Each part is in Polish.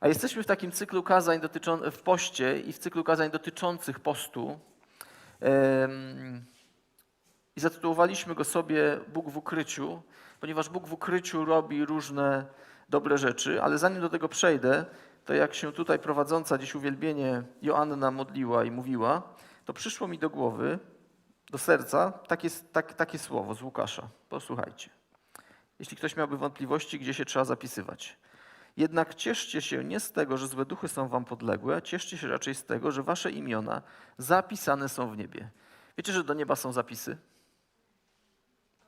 A jesteśmy w takim cyklu kazań dotyczą- w poście i w cyklu kazań dotyczących postu. I zatytułowaliśmy go sobie Bóg w ukryciu, ponieważ Bóg w ukryciu robi różne dobre rzeczy, ale zanim do tego przejdę, to jak się tutaj prowadząca dziś uwielbienie Joanna modliła i mówiła, to przyszło mi do głowy, do serca takie, tak, takie słowo z Łukasza. Posłuchajcie. Jeśli ktoś miałby wątpliwości, gdzie się trzeba zapisywać. Jednak cieszcie się nie z tego, że złe duchy są wam podległe, cieszcie się raczej z tego, że wasze imiona zapisane są w niebie. Wiecie, że do nieba są zapisy?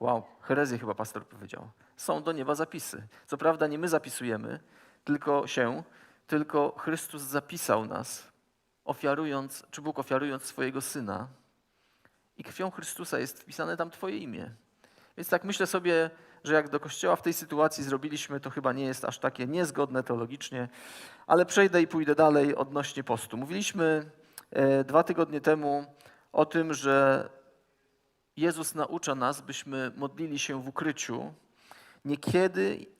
Wow, herezję chyba pastor powiedział. Są do nieba zapisy. Co prawda nie my zapisujemy, tylko się, tylko Chrystus zapisał nas, ofiarując, czy Bóg ofiarując swojego Syna. I krwią Chrystusa jest wpisane tam Twoje imię. Więc tak myślę sobie, że jak do kościoła w tej sytuacji zrobiliśmy, to chyba nie jest aż takie niezgodne teologicznie, ale przejdę i pójdę dalej odnośnie postu. Mówiliśmy e, dwa tygodnie temu o tym, że Jezus naucza nas, byśmy modlili się w ukryciu. Nie kiedy, e,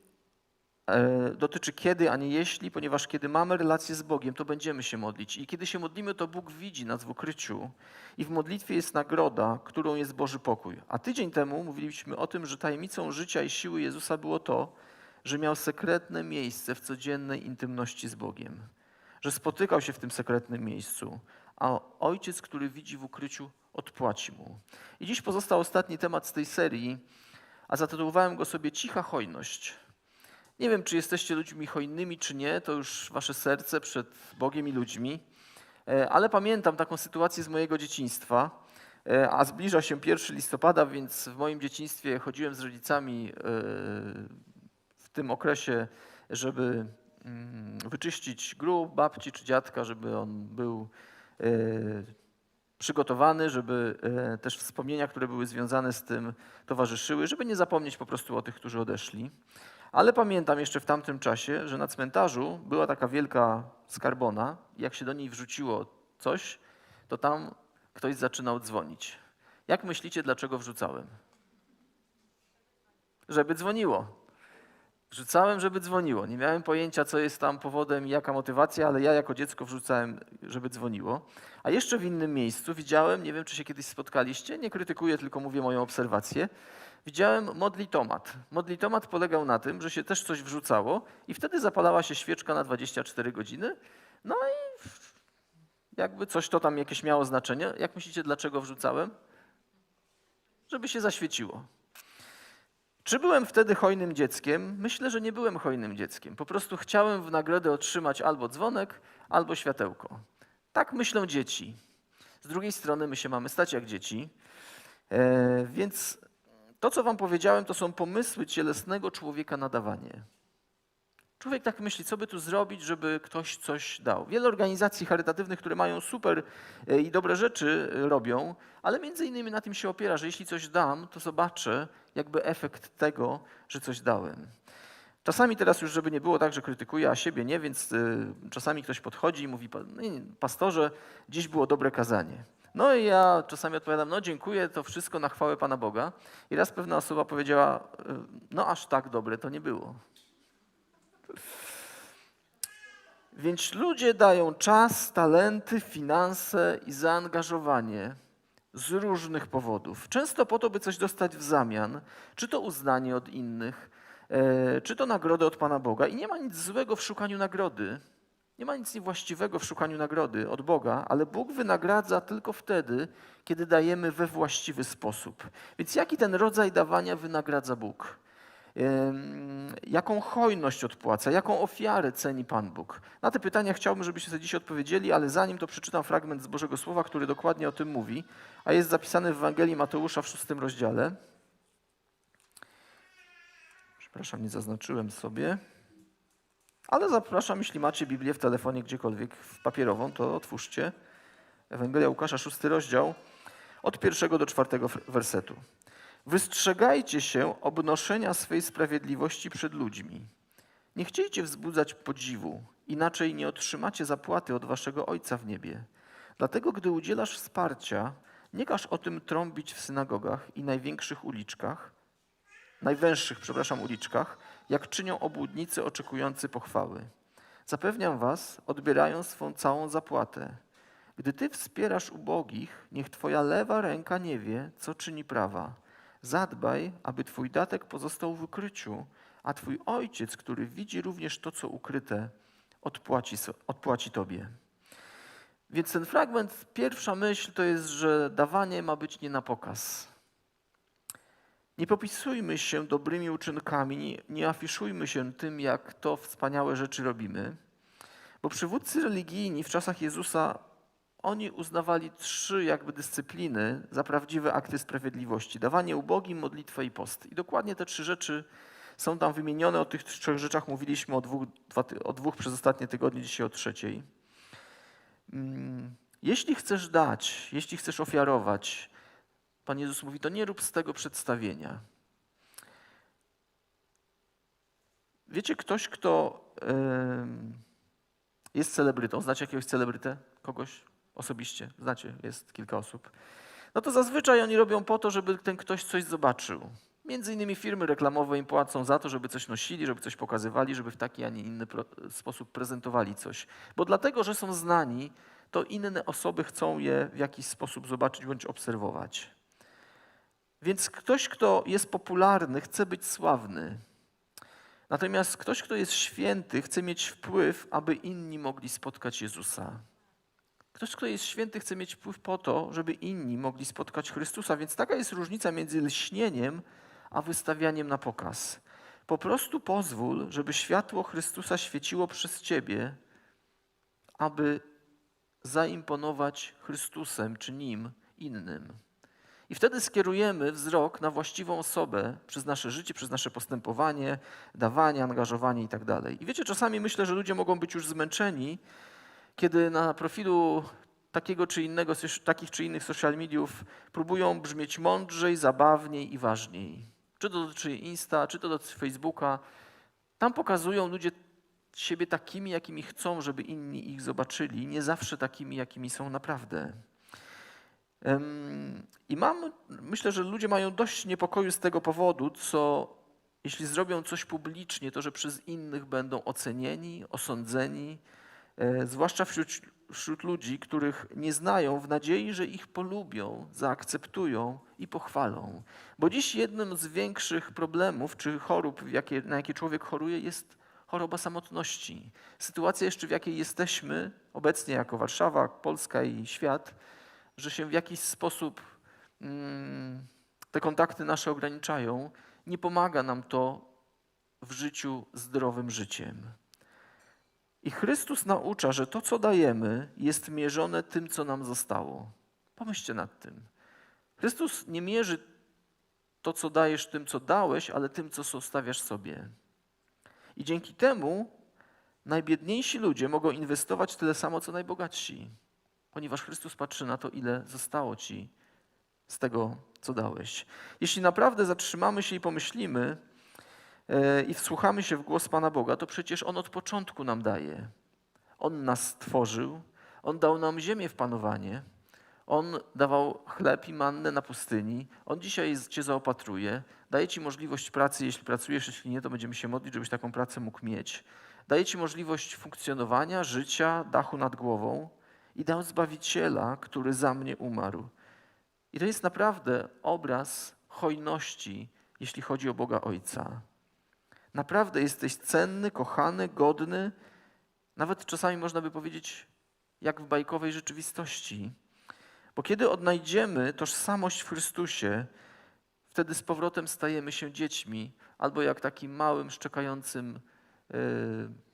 dotyczy kiedy, a nie jeśli, ponieważ kiedy mamy relację z Bogiem, to będziemy się modlić. I kiedy się modlimy, to Bóg widzi nas w ukryciu. I w modlitwie jest nagroda, którą jest Boży pokój. A tydzień temu mówiliśmy o tym, że tajemnicą życia i siły Jezusa było to, że miał sekretne miejsce w codziennej intymności z Bogiem. Że spotykał się w tym sekretnym miejscu, a Ojciec, który widzi w ukryciu, odpłaci mu. I dziś pozostał ostatni temat z tej serii, a zatytułowałem go sobie Cicha hojność. Nie wiem, czy jesteście ludźmi hojnymi, czy nie, to już wasze serce przed Bogiem i ludźmi, E, ale pamiętam taką sytuację z mojego dzieciństwa, e, a zbliża się 1 listopada, więc w moim dzieciństwie chodziłem z rodzicami e, w tym okresie, żeby mm, wyczyścić grób babci czy dziadka, żeby on był przygotowany, żeby też wspomnienia, które były związane z tym, towarzyszyły, żeby nie zapomnieć po prostu o tych, którzy odeszli. Ale pamiętam jeszcze w tamtym czasie, że na cmentarzu była taka wielka skarbona. Jak się do niej wrzuciło coś, to tam ktoś zaczynał dzwonić. Jak myślicie, dlaczego wrzucałem? Żeby dzwoniło. Wrzucałem, żeby dzwoniło. Nie miałem pojęcia, co jest tam powodem i jaka motywacja, ale ja jako dziecko wrzucałem, żeby dzwoniło. A jeszcze w innym miejscu widziałem, nie wiem, czy się kiedyś spotkaliście, nie krytykuję, tylko mówię moją obserwację. Widziałem modlitomat. Modlitomat polegał na tym, że się też coś wrzucało i wtedy zapalała się świeczka na 24 godziny. No i jakby coś to tam jakieś miało znaczenie. Jak myślicie, dlaczego wrzucałem? Żeby się zaświeciło. Czy byłem wtedy hojnym dzieckiem? Myślę, że nie byłem hojnym dzieckiem. Po prostu chciałem w nagrodę otrzymać albo dzwonek, albo światełko. Tak myślą dzieci. Z drugiej strony my się mamy stać jak dzieci. E, więc to, co wam powiedziałem, to są pomysły cielesnego człowieka na dawanie. Człowiek tak myśli, co by tu zrobić, żeby ktoś coś dał. Wiele organizacji charytatywnych, które mają super e, i dobre rzeczy e, robią, ale między innymi na tym się opiera, że jeśli coś dam, to zobaczę jakby efekt tego, że coś dałem. Czasami teraz już, żeby nie było tak, że krytykuję, a siebie nie, więc y, czasami ktoś podchodzi i mówi, "Pa- nie, nie, pastorze, dziś było dobre kazanie. No i ja czasami odpowiadam, no dziękuję, to wszystko na chwałę Pana Boga. I raz pewna osoba powiedziała, y, no aż tak dobre to nie było. Więc ludzie dają czas, talenty, finanse i zaangażowanie z różnych powodów. Często po to, by coś dostać w zamian, czy to uznanie od innych, e, czy to nagrodę od Pana Boga. I nie ma nic złego w szukaniu nagrody. Nie ma nic niewłaściwego w szukaniu nagrody od Boga, ale Bóg wynagradza tylko wtedy, kiedy dajemy we właściwy sposób. Więc jaki ten rodzaj dawania wynagradza Bóg? Jaką hojność odpłaca, jaką ofiarę ceni Pan Bóg? Na te pytania chciałbym, żebyście sobie dziś odpowiedzieli, ale zanim to przeczytam fragment z Bożego Słowa, który dokładnie o tym mówi, a jest zapisany w Ewangelii Mateusza w szóstym rozdziale. Przepraszam, nie zaznaczyłem sobie. Ale zapraszam, jeśli macie Biblię w telefonie gdziekolwiek, w papierową, to otwórzcie. Ewangelia Łukasza, szósty rozdział, od pierwszego do czwartego wersetu. Wystrzegajcie się obnoszenia swej sprawiedliwości przed ludźmi. Nie chciejcie wzbudzać podziwu, inaczej nie otrzymacie zapłaty od waszego Ojca w niebie. Dlatego, gdy udzielasz wsparcia, nie każ o tym trąbić w synagogach i największych uliczkach, najwęższych, przepraszam, uliczkach, jak czynią obłudnicy oczekujący pochwały. Zapewniam was, odbierają swą całą zapłatę. Gdy ty wspierasz ubogich, niech twoja lewa ręka nie wie, co czyni prawa. Zadbaj, aby twój datek pozostał w ukryciu, a twój ojciec, który widzi również to, co ukryte, odpłaci, odpłaci tobie. Więc ten fragment, pierwsza myśl to jest, że dawanie ma być nie na pokaz. Nie popisujmy się dobrymi uczynkami, nie, nie afiszujmy się tym, jak to wspaniałe rzeczy robimy, bo przywódcy religijni w czasach Jezusa, oni uznawali trzy jakby dyscypliny za prawdziwe akty sprawiedliwości. Dawanie ubogim, modlitwę i post. I dokładnie te trzy rzeczy są tam wymienione. O tych trzech rzeczach mówiliśmy o dwóch, dwa, o dwóch przez ostatnie tygodnie, dzisiaj o trzeciej. Mm, Jeśli chcesz dać, jeśli chcesz ofiarować, Pan Jezus mówi, to nie rób z tego przedstawienia. Wiecie, ktoś, kto em, jest celebrytą, znacie jakiegoś celebrytę? Kogoś osobiście? Znacie, jest kilka osób. No to zazwyczaj oni robią po to, żeby ten ktoś coś zobaczył. Między innymi firmy reklamowe im płacą za to, żeby coś nosili, żeby coś pokazywali, żeby w taki, a nie inny sposób prezentowali coś. Bo dlatego, że są znani, to inne osoby chcą je w jakiś sposób zobaczyć bądź obserwować. Więc ktoś, kto jest popularny, chce być sławny. Natomiast ktoś, kto jest święty, chce mieć wpływ, aby inni mogli spotkać Jezusa. Ktoś, kto jest święty, chce mieć wpływ po to, żeby inni mogli spotkać Chrystusa. Więc taka jest różnica między lśnieniem a wystawianiem na pokaz. Po prostu pozwól, żeby światło Chrystusa świeciło przez ciebie, aby zaimponować Chrystusem czy Nim innym. I wtedy skierujemy wzrok na właściwą osobę przez nasze życie, przez nasze postępowanie, dawanie, angażowanie i tak. I wiecie, czasami myślę, że ludzie mogą być już zmęczeni, kiedy na profilu takiego czy innego, takich czy innych social mediów próbują brzmieć mądrzej, zabawniej i ważniej. Czy to dotyczy Insta, czy to dotyczy Facebooka. Tam pokazują ludzie siebie takimi, jakimi chcą, żeby inni ich zobaczyli, nie zawsze takimi, jakimi są naprawdę. I mam, myślę, że ludzie mają dość niepokoju z tego powodu, co jeśli zrobią coś publicznie, to że przez innych będą ocenieni, osądzeni, e, zwłaszcza wśród, wśród ludzi, których nie znają, w nadziei, że ich polubią, zaakceptują i pochwalą. Bo dziś jednym z większych problemów czy chorób, jakie, na jakie człowiek choruje, jest choroba samotności. Sytuacja jeszcze, w jakiej jesteśmy obecnie jako Warszawa, Polska i świat, że się w jakiś sposób mm, te kontakty nasze ograniczają, nie pomaga nam to w życiu zdrowym życiem. I Chrystus naucza, że to, co dajemy, jest mierzone tym, co nam zostało. Pomyślcie nad tym. Chrystus nie mierzy to, co dajesz, tym, co dałeś, ale tym, co zostawiasz sobie. I dzięki temu najbiedniejsi ludzie mogą inwestować tyle samo, co najbogatsi, ponieważ Chrystus patrzy na to, ile zostało ci z tego, co dałeś. Jeśli naprawdę zatrzymamy się i pomyślimy e, i wsłuchamy się w głos Pana Boga, to przecież On od początku nam daje. On nas stworzył, On dał nam ziemię w panowanie, On dawał chleb i mannę na pustyni, On dzisiaj Cię zaopatruje, daje Ci możliwość pracy, jeśli pracujesz, jeśli nie, to będziemy się modlić, żebyś taką pracę mógł mieć. Daje Ci możliwość funkcjonowania, życia, dachu nad głową i dał Zbawiciela, który za mnie umarł. I to jest naprawdę obraz hojności, jeśli chodzi o Boga Ojca. Naprawdę jesteś cenny, kochany, godny, nawet czasami można by powiedzieć, jak w bajkowej rzeczywistości. Bo kiedy odnajdziemy tożsamość w Chrystusie, wtedy z powrotem stajemy się dziećmi, albo jak takim małym, szczekającym yy,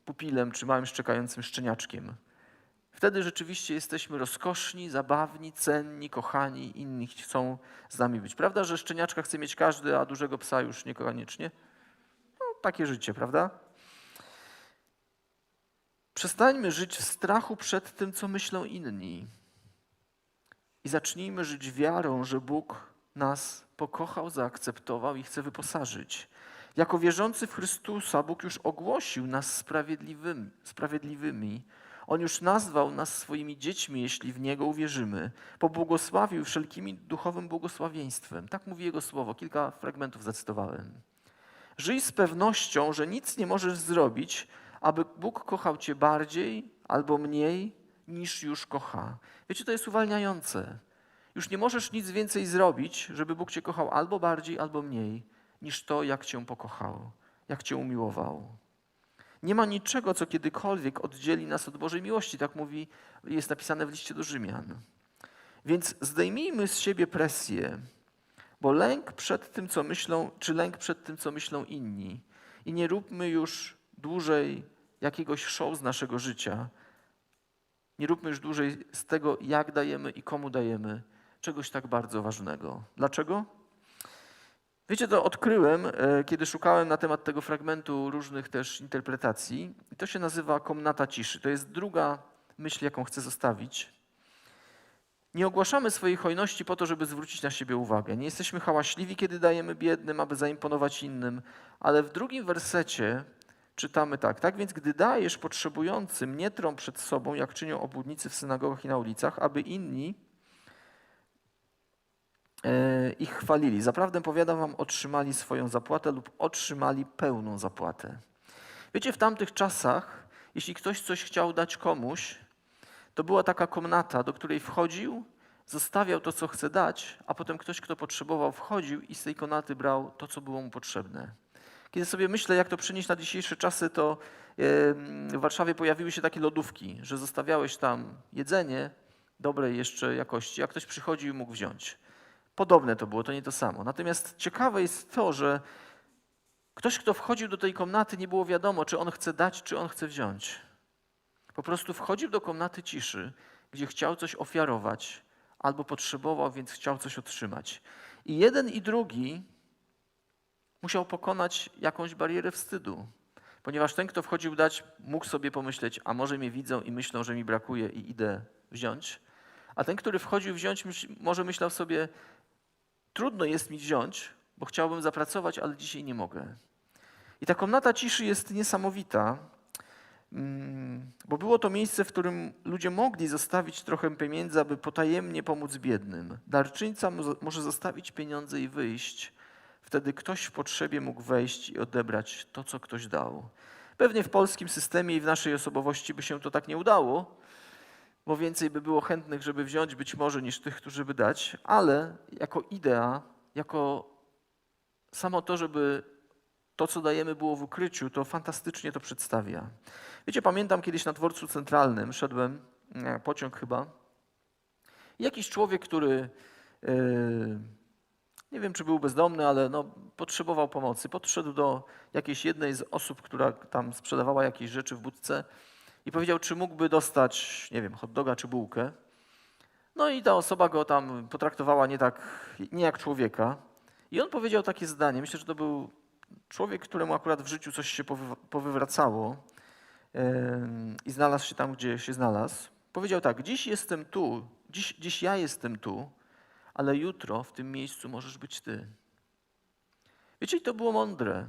pupilem, czy małym, szczekającym szczeniaczkiem. Wtedy rzeczywiście jesteśmy rozkoszni, zabawni, cenni, kochani, inni chcą z nami być. Prawda, że szczeniaczka chce mieć każdy, a dużego psa już niekoniecznie? No, takie życie, prawda? Przestańmy żyć w strachu przed tym, co myślą inni. I zacznijmy żyć wiarą, że Bóg nas pokochał, zaakceptował i chce wyposażyć. Jako wierzący w Chrystusa Bóg już ogłosił nas sprawiedliwymi. sprawiedliwymi. On już nazwał nas swoimi dziećmi, jeśli w Niego uwierzymy. Pobłogosławił wszelkimi duchowym błogosławieństwem. Tak mówi Jego słowo. Kilka fragmentów zacytowałem. Żyj z pewnością, że nic nie możesz zrobić, aby Bóg kochał cię bardziej albo mniej niż już kocha. Wiecie, to jest uwalniające. Już nie możesz nic więcej zrobić, żeby Bóg cię kochał albo bardziej, albo mniej niż to, jak cię pokochał, jak cię umiłował. Nie ma niczego, co kiedykolwiek oddzieli nas od Bożej miłości, tak mówi, jest napisane w liście do Rzymian. Więc zdejmijmy z siebie presję, bo lęk przed tym, co myślą, czy lęk przed tym, co myślą inni. I nie róbmy już dłużej jakiegoś show z naszego życia. Nie róbmy już dłużej z tego, jak dajemy i komu dajemy, czegoś tak bardzo ważnego. Dlaczego? Wiecie, to odkryłem, e, kiedy szukałem na temat tego fragmentu różnych też interpretacji. I to się nazywa komnata ciszy. To jest druga myśl, jaką chcę zostawić. Nie ogłaszamy swojej hojności po to, żeby zwrócić na siebie uwagę. Nie jesteśmy hałaśliwi, kiedy dajemy biednym, aby zaimponować innym, ale w drugim wersecie czytamy tak. Tak więc, gdy dajesz potrzebującym, nie trą przed sobą, jak czynią obłudnicy w synagogach i na ulicach, aby inni ich chwalili. Zaprawdę powiadam wam, otrzymali swoją zapłatę lub otrzymali pełną zapłatę. Wiecie, w tamtych czasach, jeśli ktoś coś chciał dać komuś, to była taka komnata, do której wchodził, zostawiał to, co chce dać, a potem ktoś, kto potrzebował, wchodził i z tej komnaty brał to, co było mu potrzebne. Kiedy sobie myślę, jak to przenieść na dzisiejsze czasy, to em, w Warszawie pojawiły się takie lodówki, że zostawiałeś tam jedzenie dobrej jeszcze jakości, a ktoś przychodził i mógł wziąć. Podobne to było, to nie to samo. Natomiast ciekawe jest to, że ktoś, kto wchodził do tej komnaty, nie było wiadomo, czy on chce dać, czy on chce wziąć. Po prostu wchodził do komnaty ciszy, gdzie chciał coś ofiarować, albo potrzebował, więc chciał coś otrzymać. I jeden i drugi musiał pokonać jakąś barierę wstydu, ponieważ ten, kto wchodził dać, mógł sobie pomyśleć, a może mnie widzą i myślą, że mi brakuje i idę wziąć. A ten, który wchodził wziąć, może myślał sobie, trudno jest mi wziąć, bo chciałbym zapracować, ale dzisiaj nie mogę. I ta komnata ciszy jest niesamowita, Mm, bo było to miejsce, w którym ludzie mogli zostawić trochę pieniędzy, aby potajemnie pomóc biednym. Darczyńca mo- może zostawić pieniądze i wyjść. Wtedy ktoś w potrzebie mógł wejść i odebrać to, co ktoś dał. Pewnie w polskim systemie i w naszej osobowości by się to tak nie udało, bo więcej by było chętnych, żeby wziąć być może niż tych, którzy by dać, ale jako idea, jako samo to, żeby to, co dajemy, było w ukryciu, to fantastycznie to przedstawia. Wiecie, pamiętam kiedyś na dworcu centralnym, szedłem, pociąg chyba, jakiś człowiek, który e, nie wiem, czy był bezdomny, ale no, potrzebował pomocy, podszedł do jakiejś jednej z osób, która tam sprzedawała jakieś rzeczy w budce i powiedział, czy mógłby dostać, nie wiem, hot doga czy bułkę. No i ta osoba go tam potraktowała nie tak, nie jak człowieka. I on powiedział takie zdanie, myślę, że to był człowiek, któremu akurat w życiu coś się powy- powywracało em, i znalazł się tam, gdzie się znalazł, powiedział tak: Dziś jestem tu, dziś, dziś ja jestem tu, ale jutro w tym miejscu możesz być ty. Wiecie, to było mądre,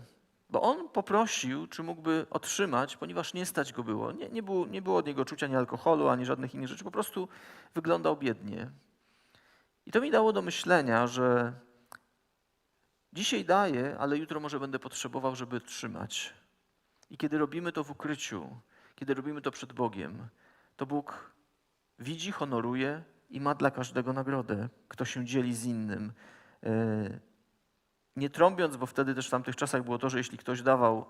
bo on poprosił, czy mógłby otrzymać, ponieważ nie stać go było. Nie, nie, było. nie było od niego czucia ani alkoholu, ani żadnych innych rzeczy, po prostu wyglądał biednie. I to mi dało do myślenia, że Dzisiaj daję, ale jutro może będę potrzebował, żeby trzymać. I kiedy robimy to w ukryciu, kiedy robimy to przed Bogiem, to Bóg widzi, honoruje i ma dla każdego nagrodę, kto się dzieli z innym. Nie trąbiąc, bo wtedy też w tamtych czasach było to, że jeśli ktoś dawał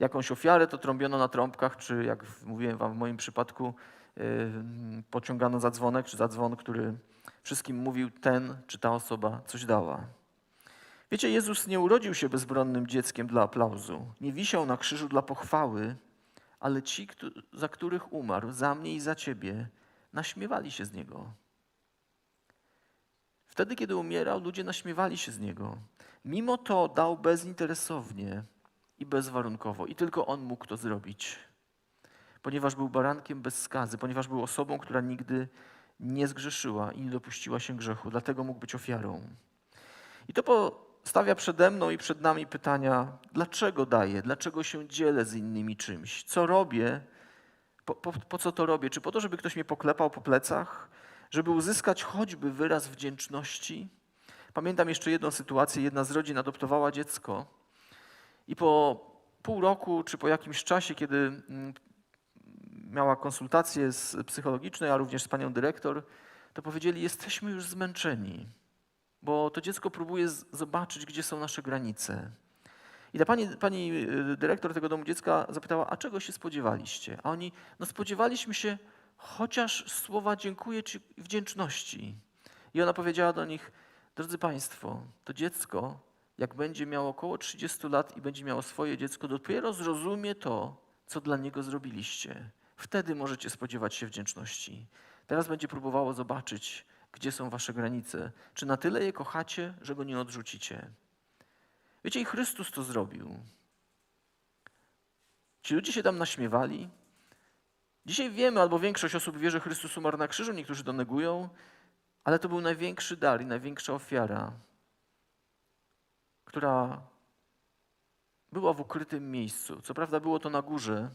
jakąś ofiarę, to trąbiono na trąbkach, czy jak mówiłem wam w moim przypadku, e, pociągano za dzwonek, czy za dzwon, który wszystkim mówił, ten czy ta osoba coś dała. Wiecie, Jezus nie urodził się bezbronnym dzieckiem dla aplauzu, nie wisiał na krzyżu dla pochwały, ale ci, za których umarł, za mnie i za ciebie, naśmiewali się z niego. Wtedy, kiedy umierał, ludzie naśmiewali się z niego. Mimo to dał bezinteresownie i bezwarunkowo, i tylko on mógł to zrobić, ponieważ był barankiem bez skazy, ponieważ był osobą, która nigdy nie zgrzeszyła i nie dopuściła się grzechu, dlatego mógł być ofiarą. I to postawia przede mną i przed nami pytania, dlaczego daję, dlaczego się dzielę z innymi czymś, co robię, po, po, po co to robię? Czy po to, żeby ktoś mnie poklepał po plecach, żeby uzyskać choćby wyraz wdzięczności? Pamiętam jeszcze jedną sytuację, jedna z rodzin adoptowała dziecko i po pół roku, czy po jakimś czasie, kiedy mm, miała konsultację z psychologiczną, a również z panią dyrektor, to powiedzieli: Jesteśmy już zmęczeni, bo to dziecko próbuje zobaczyć, gdzie są nasze granice. I ta pani, pani y, dyrektor tego domu dziecka zapytała: A czego się spodziewaliście? A oni: No, spodziewaliśmy się chociaż słowa dziękuję czy wdzięczności. I ona powiedziała do nich: Drodzy Państwo, to dziecko, jak będzie miało około 30 lat i będzie miało swoje dziecko, dopiero zrozumie to, co dla niego zrobiliście. Wtedy możecie spodziewać się wdzięczności. Teraz będzie próbowało zobaczyć, gdzie są wasze granice. Czy na tyle je kochacie, że go nie odrzucicie. Wiecie, i Chrystus to zrobił. Ci ludzie się tam naśmiewali. Dzisiaj wiemy, albo większość osób wie, że Chrystus umarł na krzyżu, niektórzy to negują, ale to był największy dar i największa ofiara, która była w ukrytym miejscu. Co prawda było to na górze,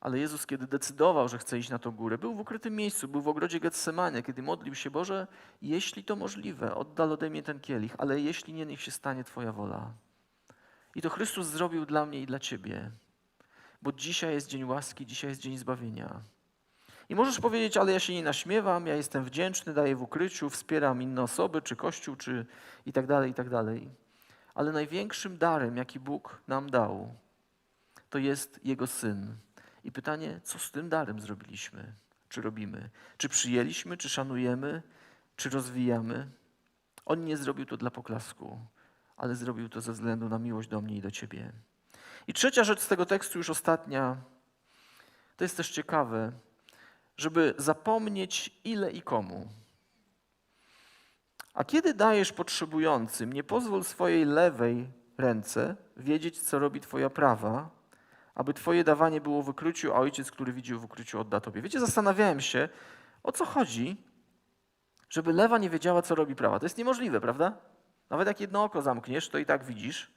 ale Jezus, kiedy decydował, że chce iść na tą górę, był w ukrytym miejscu, był w ogrodzie Getsemanie, kiedy modlił się, Boże, jeśli to możliwe, oddal ode mnie ten kielich, ale jeśli nie, niech się stanie Twoja wola. I to Chrystus zrobił dla mnie i dla Ciebie, bo dzisiaj jest dzień łaski, dzisiaj jest dzień zbawienia. I możesz powiedzieć, ale ja się nie naśmiewam, ja jestem wdzięczny, daję w ukryciu, wspieram inne osoby, czy Kościół, czy i tak dalej, i tak dalej. Ale największym darem, jaki Bóg nam dał, to jest Jego Syn. I pytanie, co z tym darem zrobiliśmy? Czy robimy? Czy przyjęliśmy, czy szanujemy, czy rozwijamy? On nie zrobił to dla poklasku, ale zrobił to ze względu na miłość do mnie i do Ciebie. I trzecia rzecz z tego tekstu, już ostatnia, to jest też ciekawe, żeby zapomnieć ile i komu. A kiedy dajesz potrzebującym, nie pozwól swojej lewej ręce wiedzieć, co robi Twoja prawa, aby Twoje dawanie było w ukryciu, a ojciec, który widzi w ukryciu, odda Tobie. Wiecie, zastanawiałem się, o co chodzi, żeby lewa nie wiedziała, co robi prawa. To jest niemożliwe, prawda? Nawet jak jedno oko zamkniesz, to i tak widzisz.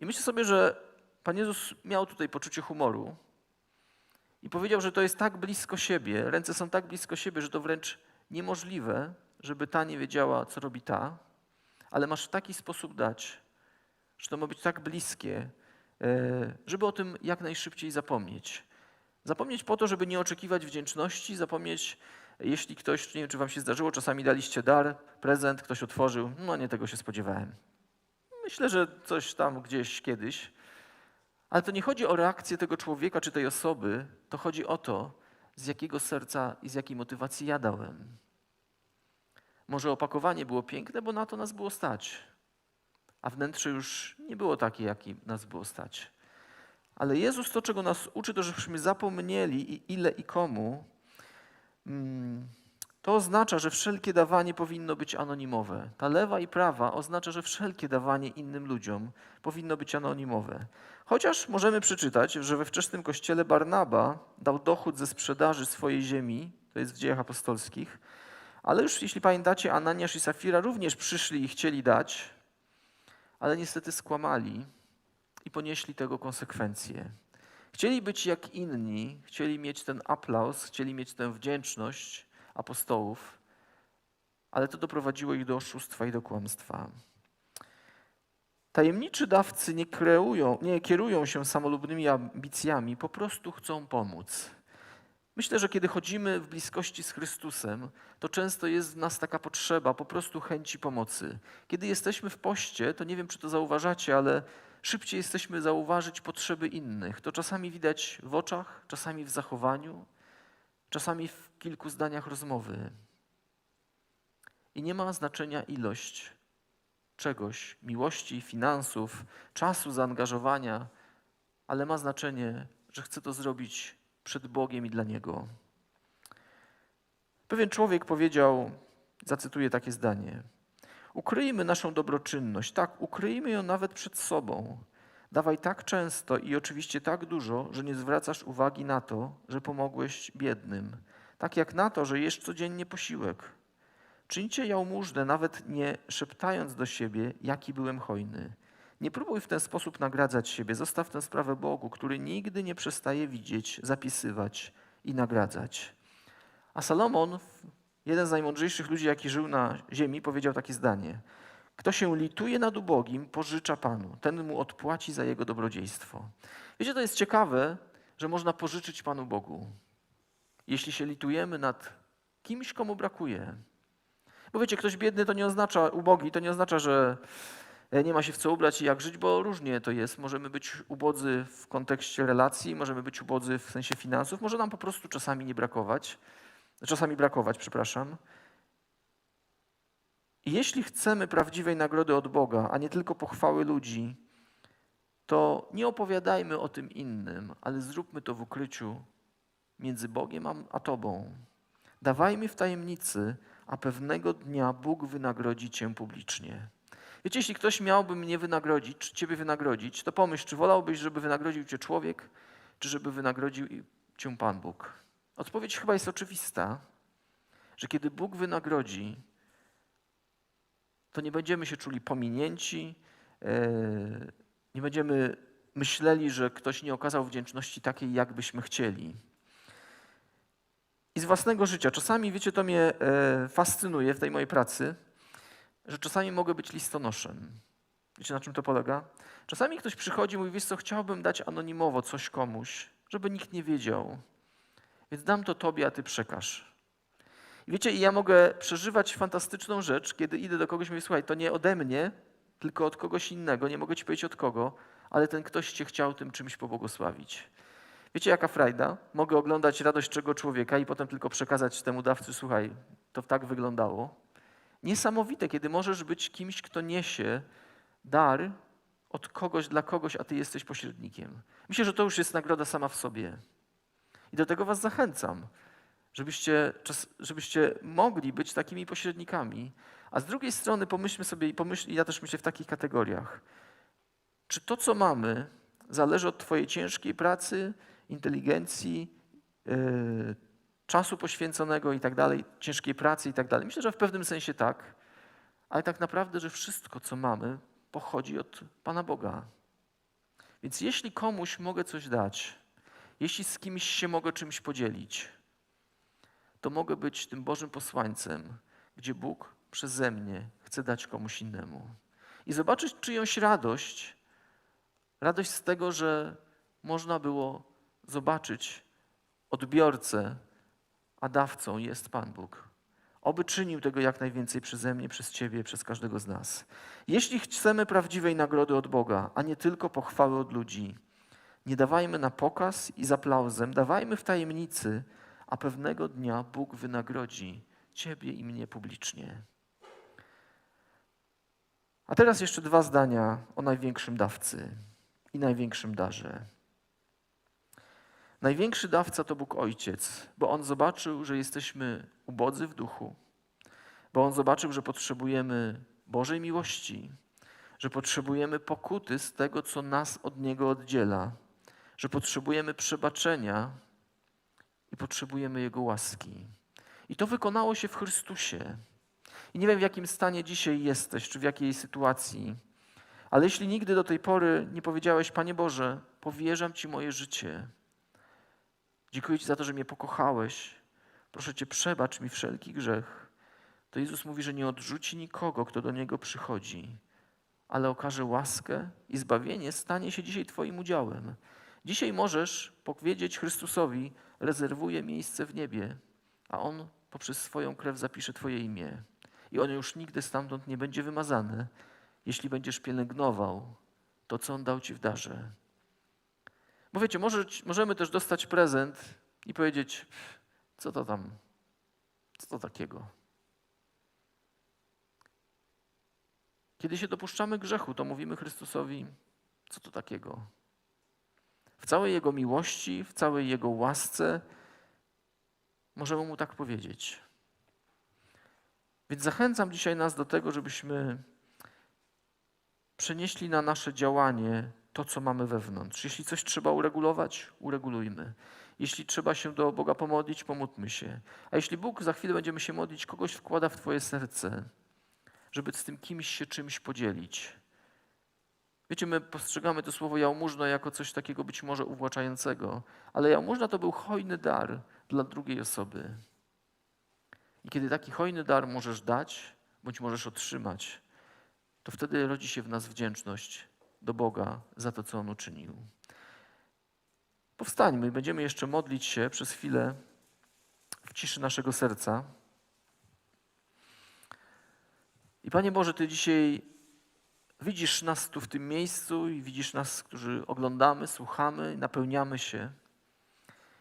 I myślę sobie, że Pan Jezus miał tutaj poczucie humoru i powiedział, że to jest tak blisko siebie, ręce są tak blisko siebie, że to wręcz niemożliwe, żeby ta nie wiedziała, co robi ta, ale masz w taki sposób dać, że to ma być tak bliskie, e, żeby o tym jak najszybciej zapomnieć. Zapomnieć po to, żeby nie oczekiwać wdzięczności, zapomnieć, jeśli ktoś, nie wiem czy wam się zdarzyło, czasami daliście dar, prezent, ktoś otworzył, no nie tego się spodziewałem. Myślę, że coś tam gdzieś kiedyś. Ale to nie chodzi o reakcję tego człowieka czy tej osoby, to chodzi o to, z jakiego serca i z jakiej motywacji ja dałem. Może opakowanie było piękne, bo na to nas było stać, a wnętrze już nie było takie, jakie nas było stać. Ale Jezus to, czego nas uczy, to żebyśmy zapomnieli i ile i komu, mm, to oznacza, że wszelkie dawanie powinno być anonimowe. Ta lewa i prawa oznacza, że wszelkie dawanie innym ludziom powinno być anonimowe. Chociaż możemy przeczytać, że we wczesnym kościele Barnaba dał dochód ze sprzedaży swojej ziemi, to jest w dziejach apostolskich, ale już jeśli pamiętacie, Ananiasz i Safira również przyszli i chcieli dać, ale niestety skłamali i ponieśli tego konsekwencje. Chcieli być jak inni, chcieli mieć ten aplauz, chcieli mieć tę wdzięczność apostołów, ale to doprowadziło ich do oszustwa i do kłamstwa. Tajemniczy dawcy nie, kreują, nie kierują się samolubnymi ambicjami, po prostu chcą pomóc. Myślę, że kiedy chodzimy w bliskości z Chrystusem, to często jest w nas taka potrzeba, po prostu chęci pomocy. Kiedy jesteśmy w poście, to nie wiem, czy to zauważacie, ale szybciej jesteśmy zauważyć potrzeby innych. To czasami widać w oczach, czasami w zachowaniu, czasami w kilku zdaniach rozmowy. I nie ma znaczenia ilość czegoś, miłości, finansów, czasu, zaangażowania, ale ma znaczenie, że chcę to zrobić przed Bogiem i dla Niego. Pewien człowiek powiedział, zacytuję takie zdanie: Ukryjmy naszą dobroczynność, tak, ukryjmy ją nawet przed sobą. Dawaj tak często i oczywiście tak dużo, że nie zwracasz uwagi na to, że pomogłeś biednym, tak jak na to, że jesz codziennie posiłek. Czyńcie jałmużnę, nawet nie szeptając do siebie, jaki byłem hojny. Nie próbuj w ten sposób nagradzać siebie. Zostaw tę sprawę Bogu, który nigdy nie przestaje widzieć, zapisywać i nagradzać. A Salomon, jeden z najmądrzejszych ludzi, jaki żył na ziemi, powiedział takie zdanie. Kto się lituje nad ubogim, pożycza Panu. Ten mu odpłaci za jego dobrodziejstwo. Wiecie, to jest ciekawe, że można pożyczyć Panu Bogu. Jeśli się litujemy nad kimś, komu brakuje. Bo wiecie, ktoś biedny to nie oznacza, ubogi to nie oznacza, że e, nie ma się w co ubrać i jak żyć, bo różnie to jest. Możemy być ubodzy w kontekście relacji, możemy być ubodzy w sensie finansów, może nam po prostu czasami nie brakować. Czasami brakować, przepraszam. Jeśli chcemy prawdziwej nagrody od Boga, a nie tylko pochwały ludzi, to nie opowiadajmy o tym innym, ale zróbmy to w ukryciu między Bogiem a, a Tobą. Dawajmy w tajemnicy, a pewnego dnia Bóg wynagrodzi Cię publicznie. Wiecie, jeśli ktoś miałby mnie wynagrodzić, czy Ciebie wynagrodzić, to pomyśl, czy wolałbyś, żeby wynagrodził Cię człowiek, czy żeby wynagrodził Cię Pan Bóg? Odpowiedź chyba jest oczywista, że kiedy Bóg wynagrodzi, to nie będziemy się czuli pominięci, e, nie będziemy myśleli, że ktoś nie okazał wdzięczności takiej, jak byśmy chcieli. I z własnego życia, czasami, wiecie, to mnie e, fascynuje w tej mojej pracy, że czasami mogę być listonoszem. Wiecie, na czym to polega? Czasami ktoś przychodzi i mówi, wiesz co, chciałbym dać anonimowo coś komuś, żeby nikt nie wiedział. Więc dam to tobie, a ty przekaż. I wiecie, ja mogę przeżywać fantastyczną rzecz, kiedy idę do kogoś i mówię, słuchaj, to nie ode mnie, tylko od kogoś innego, nie mogę ci powiedzieć od kogo, ale ten ktoś cię chciał tym czymś pobłogosławić. Wiecie, jaka frajda? Mogę oglądać radość czego człowieka i potem tylko przekazać temu dawcy, słuchaj, to tak wyglądało. Niesamowite, kiedy możesz być kimś, kto niesie dar od kogoś dla kogoś, a ty jesteś pośrednikiem. Myślę, że to już jest nagroda sama w sobie. I do tego was zachęcam, żebyście, żebyście mogli być takimi pośrednikami. A z drugiej strony pomyślmy sobie i pomyśl, ja też myślę w takich kategoriach. Czy to, co mamy, zależy od twojej ciężkiej pracy, inteligencji, yy, czasu poświęconego i tak dalej, ciężkiej pracy i tak dalej. Myślę, że w pewnym sensie tak, ale tak naprawdę, że wszystko, co mamy, pochodzi od Pana Boga. Więc jeśli komuś mogę coś dać, jeśli z kimś się mogę czymś podzielić, to mogę być tym Bożym posłańcem, gdzie Bóg przeze mnie chce dać komuś innemu. I zobaczyć czyjąś radość, radość z tego, że można było zobaczyć odbiorcę, a dawcą jest Pan Bóg. Oby czynił tego jak najwięcej przeze mnie, przez Ciebie, przez każdego z nas. Jeśli chcemy prawdziwej nagrody od Boga, a nie tylko pochwały od ludzi, nie dawajmy na pokaz i z aplauzem, dawajmy w tajemnicy, a pewnego dnia Bóg wynagrodzi Ciebie i mnie publicznie. A teraz jeszcze dwa zdania o największym dawcy i największym darze. Największy dawca to Bóg Ojciec, bo On zobaczył, że jesteśmy ubodzy w duchu, bo On zobaczył, że potrzebujemy Bożej miłości, że potrzebujemy pokuty z tego, co nas od Niego oddziela, że potrzebujemy przebaczenia i potrzebujemy Jego łaski. I to wykonało się w Chrystusie. I nie wiem, w jakim stanie dzisiaj jesteś, czy w jakiej sytuacji, ale jeśli nigdy do tej pory nie powiedziałeś, Panie Boże, powierzam Ci moje życie, Dziękuję Ci za to, że mnie pokochałeś. Proszę Cię, przebacz mi wszelki grzech. To Jezus mówi, że nie odrzuci nikogo, kto do Niego przychodzi, ale okaże łaskę i zbawienie stanie się dzisiaj Twoim udziałem. Dzisiaj możesz powiedzieć Chrystusowi, rezerwuję miejsce w niebie, a On poprzez swoją krew zapisze Twoje imię. I On już nigdy stamtąd nie będzie wymazany, jeśli będziesz pielęgnował to, co On dał Ci w darze. Bo wiecie, może, możemy też dostać prezent i powiedzieć, co to tam, co to takiego. Kiedy się dopuszczamy grzechu, to mówimy Chrystusowi, co to takiego. W całej Jego miłości, w całej Jego łasce możemy Mu tak powiedzieć. Więc zachęcam dzisiaj nas do tego, żebyśmy przenieśli na nasze działanie to, co mamy wewnątrz. Jeśli coś trzeba uregulować, uregulujmy. Jeśli trzeba się do Boga pomodlić, pomódlmy się. A jeśli Bóg za chwilę będziemy się modlić, kogoś wkłada w Twoje serce, żeby z tym kimś się czymś podzielić. Wiecie, my postrzegamy to słowo jałmużna jako coś takiego być może uwłaczającego, ale jałmużna to był hojny dar dla drugiej osoby. I kiedy taki hojny dar możesz dać, bądź możesz otrzymać, to wtedy rodzi się w nas wdzięczność do Boga za to, co On uczynił. Powstańmy i będziemy jeszcze modlić się przez chwilę w ciszy naszego serca. I Panie Boże, Ty dzisiaj widzisz nas tu w tym miejscu i widzisz nas, którzy oglądamy, słuchamy, napełniamy się.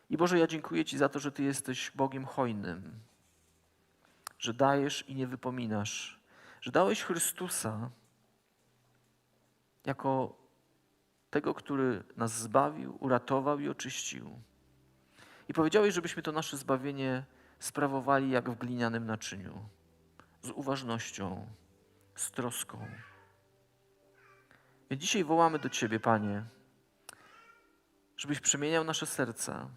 I Boże, ja dziękuję Ci za to, że Ty jesteś Bogiem hojnym, że dajesz i nie wypominasz, że dałeś Chrystusa jako tego, który nas zbawił, uratował i oczyścił. I powiedziałeś, żebyśmy to nasze zbawienie sprawowali jak w glinianym naczyniu, z uważnością, z troską. Więc dzisiaj wołamy do Ciebie, Panie, żebyś przemieniał nasze serca,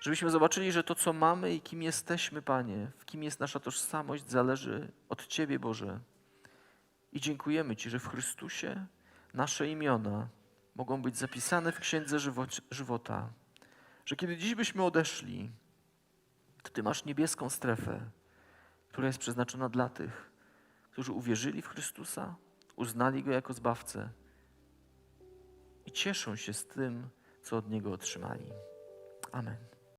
żebyśmy zobaczyli, że to, co mamy i kim jesteśmy, Panie, w kim jest nasza tożsamość, zależy od Ciebie, Boże. I dziękujemy Ci, że w Chrystusie nasze imiona mogą być zapisane w Księdze żywo- Żywota. Że kiedy dziś byśmy odeszli, to Ty masz niebieską strefę, która jest przeznaczona dla tych, którzy uwierzyli w Chrystusa, uznali Go jako Zbawcę i cieszą się z tym, co od Niego otrzymali. Amen.